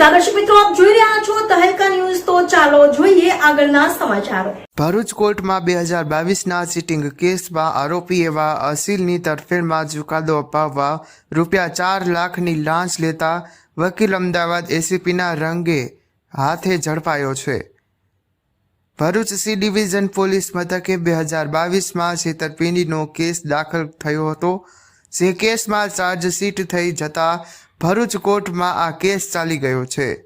નમસ્કાર દર્શક મિત્રો, આપ જોઈ રહ્યા છો તહેલકા ન્યૂઝ. તો ચાલો જોઈએ આગળના સમાચારો. ભરૂચ કોર્ટમાં બે હજાર બાવીસના ચીટિંગ કેસમાં આરોપી એવા અસીલની તરફેણમાં ચુકાદો અપાવવા રૂપિયા ચાર લાખની લાંચ લેતા વકીલ અમદાવાદ એસીપીના રંગે હાથે ઝડપાયો છે. ભરૂચ સી ડિવિઝન પોલીસ મથકે બે હજાર બાવીસમાં છેતરપિંડીનો કેસ દાખલ થયો હતો. જે કેસમાં ચાર્જશીટ થઈ જતા ભરૂચ કોર્ટમાં આ કેસ ચાલી ગયો છે.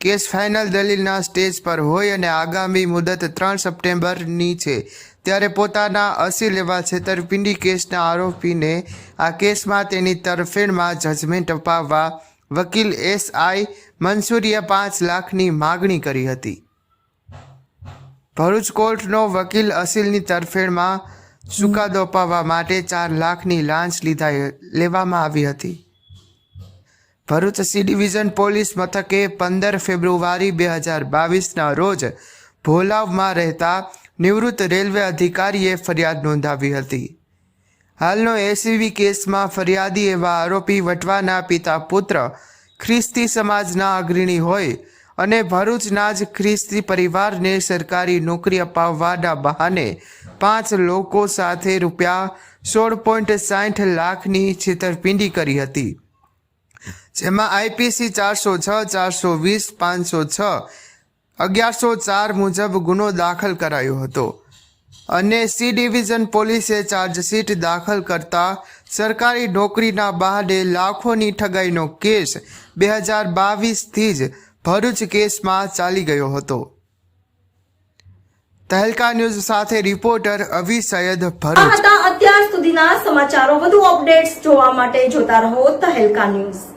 કેસ ફાઇનલ દલીલના સ્ટેજ પર હોય અને આગામી મુદત ત્રણ સપ્ટેમ્બરની છે. ત્યારે પોતાના અસીલ એવા છેતરપિંડી કેસના આરોપીને આ કેસમાં તેની તરફેણમાં જજમેન્ટ અપાવવા વકીલ એસ આઈ મંસૂરીએ પાંચ લાખની માગણી કરી હતી. ભરૂચ કોર્ટનો વકીલ અસીલની તરફેણમાં ચુકાદો અપાવવા માટે ચાર લાખની લાંચ લીધા લેવામાં આવી હતી. ભરૂચ સી ડિવિઝન પોલીસ મથકે પંદર ફેબ્રુઆરી બે હજાર બાવીસના રોજ ભોલાવમાં રહેતા નિવૃત્ત રેલવે અધિકારીએ ફરિયાદ નોંધાવી હતી. હાલનો એસીવી કેસમાં ફરિયાદી એવા આરોપી વટવાના પિતા પુત્ર ખ્રિસ્તી સમાજના અગ્રણી હોય અને ભરૂચના જ ખ્રિસ્તી પરિવારને સરકારી નોકરી અપાવવાના બહાને પાંચ લોકો સાથે રૂપિયા સોળ પોઈન્ટ સાઠ લાખની છેતરપિંડી કરી હતી. જેમાં આઈપીસી ચારસો છ, ચારસો વીસ, પાંચસો છ, અગિયારસો ચાર મુજબ ગુનો દાખલ કરાયો હતો. અને સી ડિવિઝન પોલીસે ચાર્જશીટ દાખલ કરતા સરકારી નોકરીના બહાને લાખોની ઠગાઈનો કેસ બે હજાર બાવીસથી જ ભરૂચ કેસમાં ચાલી ગયો હતો. તહેલકા ન્યૂઝ સાથે રિપોર્ટર અવી સૈયદ ભરૂચ. અત્યાર સુધીના સમાચારો. વધુ અપડેટ્સ જોવા માટે જોતા રહો તહેલકા ન્યૂઝ.